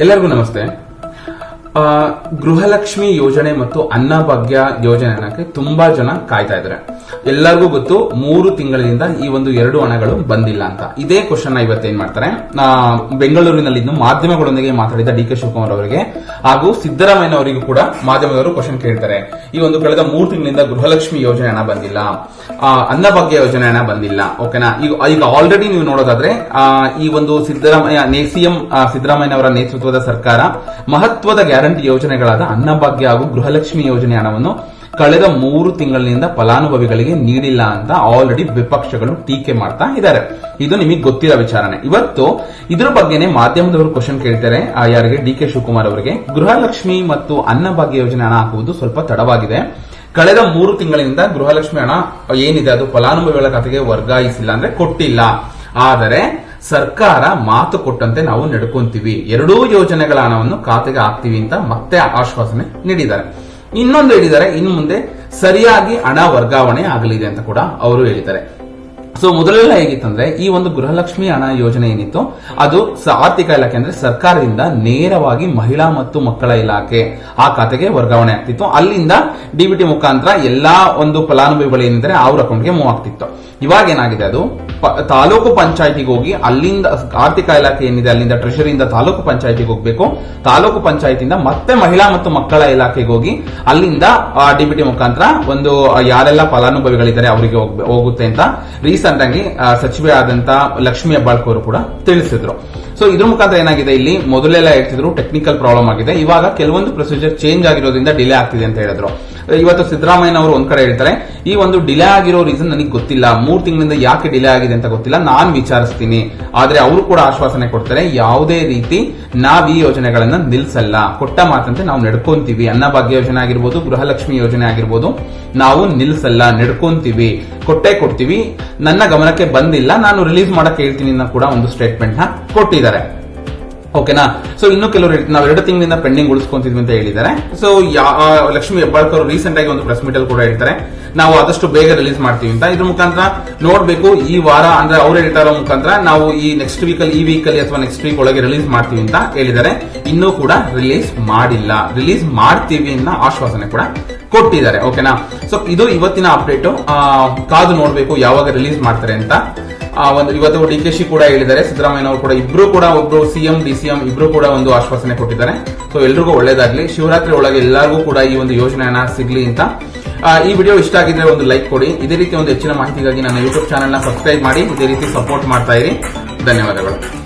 ಎಲ್ಲರಿಗೂ ನಮಸ್ತೆ. ಗೃಹಲಕ್ಷ್ಮಿ ಯೋಜನೆ ಮತ್ತು ಅನ್ನಭಾಗ್ಯ ಯೋಜನೆಗೆ ತುಂಬಾ ಜನ ಕಾಯ್ತಾ ಇದ್ದಾರೆ. ಎಲ್ಲರಿಗೂ ಗೊತ್ತು, ಮೂರು ತಿಂಗಳಿಂದ ಈ ಒಂದು ಎರಡು ಹಣಗಳು ಬಂದಿಲ್ಲ ಅಂತ. ಇದೇ ಕ್ವಶನ್ ಏನ್ ಮಾಡ್ತಾರೆ? ಬೆಂಗಳೂರಿನಲ್ಲಿ ಇನ್ನು ಮಾಧ್ಯಮಗಳೊಂದಿಗೆ ಮಾತಾಡಿದ ಡಿ ಕೆ ಶಿವಕುಮಾರ್ ಅವರಿಗೆ ಹಾಗೂ ಸಿದ್ದರಾಮಯ್ಯ ಅವರಿಗೂ ಕೂಡ ಮಾಧ್ಯಮದವರು ಕ್ವಶನ್ ಕೇಳ್ತಾರೆ. ಈ ಒಂದು ಕಳೆದ ಮೂರು ತಿಂಗಳಿಂದ ಗೃಹಲಕ್ಷ್ಮಿ ಯೋಜನೆ ಹಣ ಬಂದಿಲ್ಲ. ಅನ್ನಭಾಗ್ಯ ಯೋಜನೆ ಹಣ ಬಂದಿಲ್ಲ. ಓಕೆನಾ ಈಗ ಈಗ ಆಲ್ರೆಡಿ ನೀವು ನೋಡೋದಾದ್ರೆ ಈ ಒಂದು ಸಿದ್ದರಾಮಯ್ಯ ಸಿಎಂ ಸಿದ್ದರಾಮಯ್ಯ ಅವರ ನೇತೃತ್ವದ ಸರ್ಕಾರ ಮಹತ್ವದ ಗ್ಯಾರಂಟಿ ಯೋಜನೆಗಳಾದ ಅನ್ನಭಾಗ್ಯ ಹಾಗೂ ಗೃಹಲಕ್ಷ್ಮಿ ಯೋಜನೆ ಹಣವನ್ನು ಕಳೆದ ಮೂರು ತಿಂಗಳಿನಿಂದ ಫಲಾನುಭವಿಗಳಿಗೆ ನೀಡಿಲ್ಲ ಅಂತ ಆಲ್ರೆಡಿ ವಿಪಕ್ಷಗಳು ಟೀಕೆ ಮಾಡ್ತಾ ಇದ್ದಾರೆ. ಇದು ನಿಮಗೆ ಗೊತ್ತಿರೋ ವಿಚಾರಣೆ. ಇವತ್ತು ಇದ್ರ ಬಗ್ಗೆನೇ ಮಾಧ್ಯಮದವರು ಕ್ವಶನ್ ಕೇಳ್ತಾರೆ. ಯಾರಿಗೆ? ಡಿ ಕೆ ಶಿವಕುಮಾರ್ ಅವರಿಗೆ. ಗೃಹಲಕ್ಷ್ಮಿ ಮತ್ತು ಅನ್ನಭಾಗ್ಯ ಯೋಜನೆ ಹಣ ಹಾಕುವುದು ಸ್ವಲ್ಪ ತಡವಾಗಿದೆ. ಕಳೆದ ಮೂರು ತಿಂಗಳಿಂದ ಗೃಹಲಕ್ಷ್ಮಿ ಹಣ ಏನಿದೆ? ಅದು ಫಲಾನುಭವಿಗಳ ಖಾತೆಗೆ ವರ್ಗಾಯಿಸಿಲ್ಲ ಅಂದ್ರೆ ಕೊಟ್ಟಿಲ್ಲ. ಆದರೆ ಸರ್ಕಾರ ಮಾತು ಕೊಟ್ಟಂತೆ ನಾವು ನಡ್ಕೊಂತೀವಿ. ಎರಡೂ ಯೋಜನೆಗಳ ಹಣವನ್ನು ಖಾತೆಗೆ ಹಾಕ್ತೀವಿ ಅಂತ ಮತ್ತೆ ಆಶ್ವಾಸನೆ ನೀಡಿದ್ದಾರೆ. ಇನ್ನೊಂದು ಹೇಳಿದ್ದಾರೆ ಇನ್ನು ಮುಂದೆ ಸರಿಯಾಗಿ ಹಣ ವರ್ಗಾವಣೆ ಆಗಲಿದೆ ಅಂತ ಕೂಡ ಅವರು ಹೇಳಿದ್ದಾರೆ. ಸೊ ಮೊದಲೆಲ್ಲ ಹೇಗಿತ್ತಂದ್ರೆ, ಈ ಒಂದು ಗೃಹಲಕ್ಷ್ಮಿ ಹಣ ಯೋಜನೆ ಏನಿತ್ತು, ಅದು ಆರ್ಥಿಕ ಇಲಾಖೆ ಅಂದ್ರೆ ಸರ್ಕಾರದಿಂದ ನೇರವಾಗಿ ಮಹಿಳಾ ಮತ್ತು ಮಕ್ಕಳ ಇಲಾಖೆ ಆ ಖಾತೆಗೆ ವರ್ಗಾವಣೆ ಆಗ್ತಿತ್ತು. ಅಲ್ಲಿಂದ ಡಿಬಿಟಿ ಮುಖಾಂತರ ಎಲ್ಲಾ ಒಂದು ಫಲಾನುಭವಿಗಳು ಏನಿದ್ರೆ ಅವ್ರ ಅಕೌಂಟ್ಗೆ ಮೂವ್ ಆಗ್ತಿತ್ತು. ಇವಾಗ ಏನಾಗಿದೆ ಅದು? ತಾಲೂಕು ಪಂಚಾಯತಿಗೆ ಹೋಗಿ ಅಲ್ಲಿಂದ ಆರ್ಥಿಕ ಇಲಾಖೆ ಏನಿದೆ, ಅಲ್ಲಿಂದ ಟ್ರೆಷರಿಯಿಂದ ತಾಲೂಕು ಪಂಚಾಯತಿಗೆ ಹೋಗ್ಬೇಕು. ತಾಲೂಕು ಪಂಚಾಯತಿಯಿಂದ ಮತ್ತೆ ಮಹಿಳಾ ಮತ್ತು ಮಕ್ಕಳ ಇಲಾಖೆಗೆ ಹೋಗಿ ಅಲ್ಲಿಂದ ಡಿಬಿಟಿ ಮುಖಾಂತರ ಒಂದು, ಯಾರೆಲ್ಲ ಫಲಾನುಭವಿಗಳಿದ್ದಾರೆ, ಅವರಿಗೆ ಹೋಗ್- ಹೋಗುತ್ತೆ ಅಂತ. ಆಗಿ ಸಚಿವೆ ಆದಂತ ಲಕ್ಷ್ಮಿ ಹೆಬ್ಬಾಳ್ಕರ್ ಕೂಡ ತಿಳಿಸಿದ್ರು. ಸೊ ಇದ್ರ ಮುಖಾಂತರ ಏನಾಗಿದೆ ಇಲ್ಲಿ? ಮೊದಲೆಲ್ಲ ಹೇಳ್ತಿದ್ರು ಟೆಕ್ನಿಕಲ್ ಪ್ರಾಬ್ಲಮ್ ಆಗಿದೆ. ಇವಾಗ ಕೆಲವೊಂದು ಪ್ರೊಸೀಜರ್ ಚೇಂಜ್ ಆಗಿರೋದ್ರಿಂದ ಡಿಲೇ ಆಗ್ತಿದೆ ಅಂತ ಹೇಳಿದ್ರು. ಇವತ್ತು ಸಿದ್ದರಾಮಯ್ಯ ಅವರು ಒಂದ್ ಕಡೆ ಹೇಳ್ತಾರೆ, ಈ ಒಂದು ಡಿಲೇ ಆಗಿರೋ ರೀಸನ್ ನನಗೆ ಗೊತ್ತಿಲ್ಲ, ಮೂರ್ ತಿಂಗಳಿಂದ ಯಾಕೆ ಡಿಲೇ ಆಗಿದೆ ಅಂತ ಗೊತ್ತಿಲ್ಲ, ನಾನ್ ವಿಚಾರಿಸ್ತೀನಿ. ಆದ್ರೆ ಅವರು ಕೂಡ ಆಶ್ವಾಸನೆ ಕೊಡ್ತಾರೆ, ಯಾವುದೇ ರೀತಿ ನಾವ್ ಈ ಯೋಜನೆಗಳನ್ನ ನಿಲ್ಸಲ್ಲ. ಕೊಟ್ಟ ಮಾತಂತೆ ನಾವು ನಡ್ಕೊಂತೀವಿ. ಅನ್ನಭಾಗ್ಯ ಯೋಜನೆ ಆಗಿರ್ಬೋದು, ಗೃಹಲಕ್ಷ್ಮಿ ಯೋಜನೆ ಆಗಿರ್ಬೋದು, ನಾವು ನಿಲ್ಸಲ್ಲ, ನಡ್ಕೊಂತೀವಿ. ಕೊಟ್ಟೆ ಕೊಡ್ತೀವಿ. ನನ್ನ ಗಮನಕ್ಕೆ ಬಂದಿಲ್ಲ, ನಾನು ರಿಲೀಸ್ ಮಾಡಕ್ಕೆ ಹೇಳ್ತೀನಿ ಕೂಡ ಒಂದು ಸ್ಟೇಟ್ಮೆಂಟ್ನ ಕೊಟ್ಟಿದ್ದಾರೆ. ಓಕೆನಾ ಸೊ ಇನ್ನು ಕೆಲವರು ಹೇಳ್ತಾರೆ, ನಾವು ಎರಡು ತಿಂಗಳಿಂದ ಪೆಂಡಿಂಗ್ ಉಳಿಸ್ಕೊಂತಿದ್ವಿ ಅಂತ ಹೇಳಿದ್ದಾರೆ. ಸೊ ಲಕ್ಷ್ಮಿ ಹೆಬ್ಬಾಳ್ಕರ್ ರೀಸೆಂಟ್ ಆಗಿ ಒಂದು ಪ್ರೆಸ್ ಮೀಟ್ ಅಲ್ಲಿ ಕೂಡ ಹೇಳ್ತಾರೆ. ನಾವು ಆದಷ್ಟು ಬೇಗ ರಿಲೀಸ್ ಮಾಡ್ತೀವಿ ಅಂತ. ಇದ್ರ ಮುಖಾಂತರ ನೋಡ್ಬೇಕು ಈ ವಾರ ಅಂದ್ರೆ ಅವ್ರು ಹೇಳ್ತಾ ಇರೋ ಮುಖಾಂತರ ನಾವು ಈ ನೆಕ್ಸ್ಟ್ ವೀಕ್ ಅಲ್ಲಿ ಈ ವೀಕ್ ಅಲ್ಲಿ ಅಥವಾ ನೆಕ್ಸ್ಟ್ ವೀಕ್ ಒಳಗೆ ರಿಲೀಸ್ ಮಾಡ್ತೀವಿ ಅಂತ ಹೇಳಿದ್ದಾರೆ. ಇನ್ನೂ ಕೂಡ ರಿಲೀಸ್ ಮಾಡಿಲ್ಲ. ರಿಲೀಸ್ ಮಾಡ್ತೀವಿ ಅನ್ನೋ ಆಶ್ವಾಸನೆ ಕೂಡ ಕೊಟ್ಟಿದ್ದಾರೆ. ಓಕೆನಾ ಸೊ ಇದು ಇವತ್ತಿನ ಅಪ್ಡೇಟ್ ಕಾದು ನೋಡ್ಬೇಕು ಯಾವಾಗ ರಿಲೀಸ್ ಮಾಡ್ತಾರೆ ಅಂತ. ಆ ಒಂದು ಇವತ್ತು ಡಿ ಕೆ ಶಿ ಕೂಡ ಹೇಳಿದ್ದಾರೆ. ಸಿದ್ದರಾಮಯ್ಯ ಅವರು ಕೂಡ ಇಬ್ರು ಕೂಡ ಒಬ್ರು ಸಿಎಂ ಡಿ ಸಿಎಂ ಇಬ್ರು ಕೂಡ ಒಂದು ಆಶ್ವಾಸನೆ ಕೊಟ್ಟಿದ್ದಾರೆ. ಸೊ ಎಲ್ರಿಗೂ ಒಳ್ಳೇದಾಗ್ಲಿ. ಶಿವರಾತ್ರಿ ಒಳಗೆ ಎಲ್ಲರಿಗೂ ಕೂಡ ಈ ಒಂದು ಯೋಜನೆಯನ್ನ ಸಿಗ್ಲಿ ಅಂತ. ಈ ವಿಡಿಯೋ ಇಷ್ಟ ಆಗಿದ್ರೆ ಒಂದು ಲೈಕ್ ಕೊಡಿ. ಇದೇ ರೀತಿ ಒಂದು ಹೆಚ್ಚಿನ ಮಾಹಿತಿಗಾಗಿ ನನ್ನ ಯೂಟ್ಯೂಬ್ ಚಾನೆಲ್ನ ಸಬ್ಸ್ಕ್ರೈಬ್ ಮಾಡಿ. ಇದೇ ರೀತಿ ಸಪೋರ್ಟ್ ಮಾಡ್ತಾ ಇರಿ. ಧನ್ಯವಾದಗಳು.